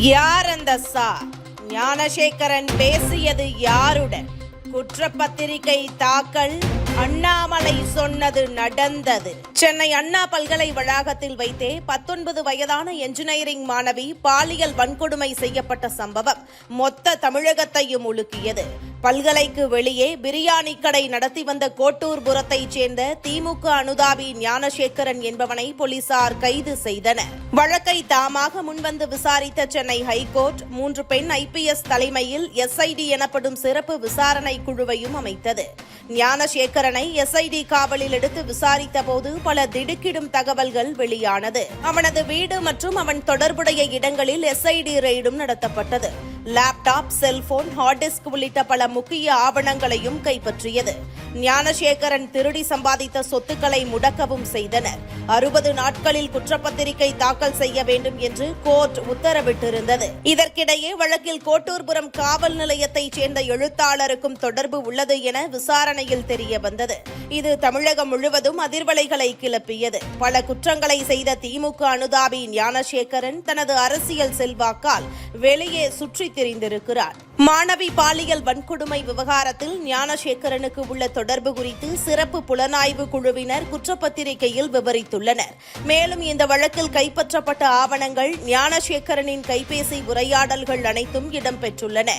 யார் அந்த சா ஞானசேகரன் பேசியது யாருடன்? குற்றப்பத்திரிகை தாக்கல் அண்ணாமலை சொன்னது நடந்தது. சென்னை அண்ணா பல்கலை வளாகத்தில் வைத்தே பத்தொன்பது வயதான என்ஜினியரிங் மாணவி பாலியல் வன்கொடுமை செய்யப்பட்ட சம்பவம் மொத்த தமிழகத்தையும் உலுக்கியது. பல்கலைக்கு வெளியே பிரியாணி கடை நடத்தி வந்த கோட்டூர்புரத்தைச் சேர்ந்த திமுக அனுதாபி ஞானசேகரன் என்பவனை போலீசார் கைது செய்தனர். வழக்கை தாமாக முன்வந்து விசாரித்த சென்னை ஹைகோர்ட் மூன்று பெண் ஐபிஎஸ் தலைமையில் எஸ்ஐடி எனப்படும் சிறப்பு விசாரணை குழுவையும் அமைத்தது. ஞானசேகரனை எஸ்ஐடி காவலில் எடுத்து விசாரித்த போது பல திடுக்கிடும் தகவல்கள் வெளியானது. அவனது வீடு மற்றும் அவன் தொடர்புடைய இடங்களில் எஸ்ஐடி ரெய்டும் நடத்தப்பட்டது. லேப்டாப் செல்போன் ஹார்ட் டிஸ்க் உள்ளிட்ட பல முக்கிய ஆவணங்களையும் கைப்பற்றியது. ஞானசேகரன் திருடி சம்பாதித்த சொத்துக்களை முடக்கவும் செய்தனர். அறுபது நாட்களில் குற்றப்பத்திரிகை தாக்கல் செய்ய வேண்டும் என்று கோர்ட் உத்தரவிட்டிருந்தது. இதற்கிடையே வழக்கில் கோட்டூர்புரம் காவல் நிலையத்தைச் சேர்ந்த எழுத்தாளருக்கும் தொடர்பு உள்ளது என விசாரணையில் தெரிய வந்தது. இது தமிழகம் முழுவதும் அதிர்வலைகளை கிளப்பியது. பல குற்றங்களை செய்த திமுக அனுதாபி ஞானசேகரன் தனது அரசியல் செல்வாக்கால் வெளியே சுற்றித் திரிந்திருக்கிறார். மாணவி பாலியல் வன்கொடுமை விவகாரத்தில் ஞானசேகரனுக்கு உள்ள தொடர்பு குறித்து சிறப்பு புலனாய்வு குழுவினர் குற்றப்பத்திரிகையில் விவரித்துள்ளனர். மேலும் இந்த வழக்கில் கைப்பற்றப்பட்ட ஆவணங்கள் ஞானசேகரனின் கைபேசி உரையாடல்கள் அனைத்தும் இடம்பெற்றுள்ளன.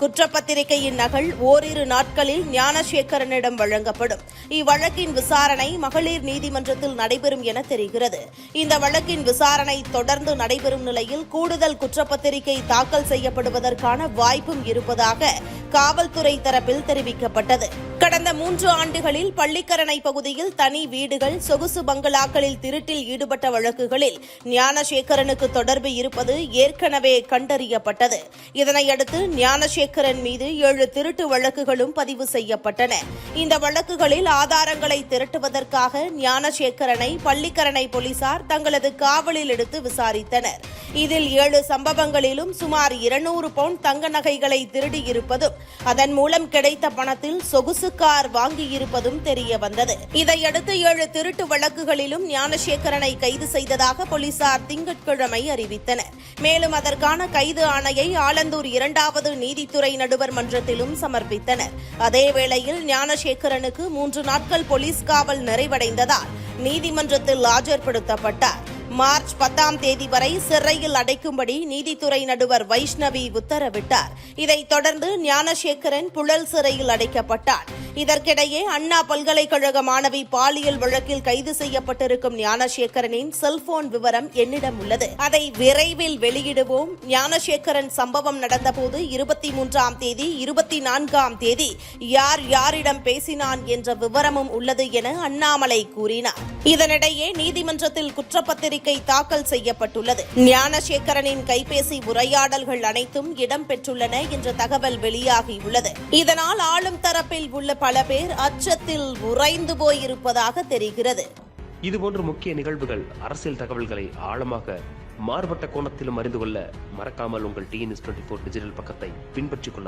குற்றப்பத்திரிகையின் நகல் ஓரிரு நாட்களில் ஞானசேகரனிடம் வழங்கப்படும். இவ்வழக்கின் விசாரணை மகளிர் நீதிமன்றத்தில் நடைபெறும் என தெரிகிறது. இந்த வழக்கின் விசாரணை தொடர்ந்து நடைபெறும் நிலையில் கூடுதல் குற்றப்பத்திரிகை தாக்கல் செய்யப்படுவதற்கான வாய்ப்பும் இருப்பதாக காவல்துறை தரப்பில் தெரிவிக்கப்பட்டது. கடந்த மூன்று ஆண்டுகளில் பள்ளிக்கரணை பகுதியில் தனி வீடுகள் சொகுசு பங்களாக்களில் திருட்டில் ஈடுபட்ட வழக்குகளில் ஞானசேகரனுக்கு தொடர்பு இருப்பது ஏற்கனவே கண்டறியப்பட்டது. இதனையடுத்து ஞானசேகரன் மீது ஏழு திருட்டு வழக்குகளும் பதிவு செய்யப்பட்டன. இந்த வழக்குகளில் ஆதாரங்களை திரட்டுவதற்காக ஞானசேகரனை பள்ளிக்கரணை போலீசார் தங்களது காவலில் எடுத்து விசாரித்தனர். இதில் ஏழு சம்பவங்களிலும் சுமார் இருநூறு பவுண்ட் தங்க நகைகளை திருடியிருப்பதும் அதன் மூலம் கிடைத்த பணத்தில் சொகுசு கார் வாங்கியிருப்பதும் தெரிய வந்தது. இதையடுத்து ஏழு திருட்டு வழக்குகளிலும் ஞானசேகரனை கைது செய்ததாக போலீசார் திங்கட்கிழமை அறிவித்தனர். மேலும் அதற்கான கைது ஆணையை ஆலந்தூர் இரண்டாவது நீதித்துறை நடுவர் மன்றத்திலும் சமர்ப்பித்தனர். அதேவேளையில் ஞானசேகரனுக்கு மூன்று நாட்கள் போலீஸ் காவல் நிறைவடைந்ததால் நீதிமன்றத்தில் ஆஜர்படுத்தப்பட்டார். மார்ச் பத்தாம் தேதி வரை சிறையில் அடைக்கும்படி நீதித்துறை நடுவர் வைஷ்ணவி உத்தரவிட்டார். இதைத் தொடர்ந்து ஞானசேகரன் புழல் சிறையில் அடைக்கப்பட்டார். இதற்கிடையே அண்ணா பல்கலைக்கழக மாணவி பாலியல் வழக்கில் கைது செய்யப்பட்டிருக்கும் ஞானசேகரனின் செல்போன் விவரம் என்னிடம் உள்ளது. அதை விரைவில் வெளியிடுவோம். ஞானசேகரன் சம்பவம் நடந்தபோது இருபத்தி மூன்றாம் தேதி இருபத்தி நான்காம் தேதி யார் யாரிடம் பேசினான் என்ற விவரமும் உள்ளது என அண்ணாமலை கூறினார். இதனிடையே நீதிமன்றத்தில் குற்றப்பத்திரிகை தாக்கல் செய்யப்பட்டுள்ளது. ஞானசேகரனின் கைபேசி உரையாடல்கள் அனைத்தும் இடம்பெற்றுள்ளன என்ற தகவல் வெளியாகியுள்ளது. இதனால் ஆளும் தரப்பில் உள்ள பல பேர் அச்சத்தில் உறைந்து போயிருப்பதாக தெரிகிறது. இதுபோன்ற முக்கிய நிகழ்வுகள் அரசியல் தகவல்களை ஆழமாக மாறுபட்ட கோணத்திலும் அறிந்து கொள்ள மறக்காமல் உங்கள் டிஎன்எஸ் டுவெண்ட்டி ஃபோர் டிஜிட்டல் பக்கத்தை பின்பற்றிக் கொள்ள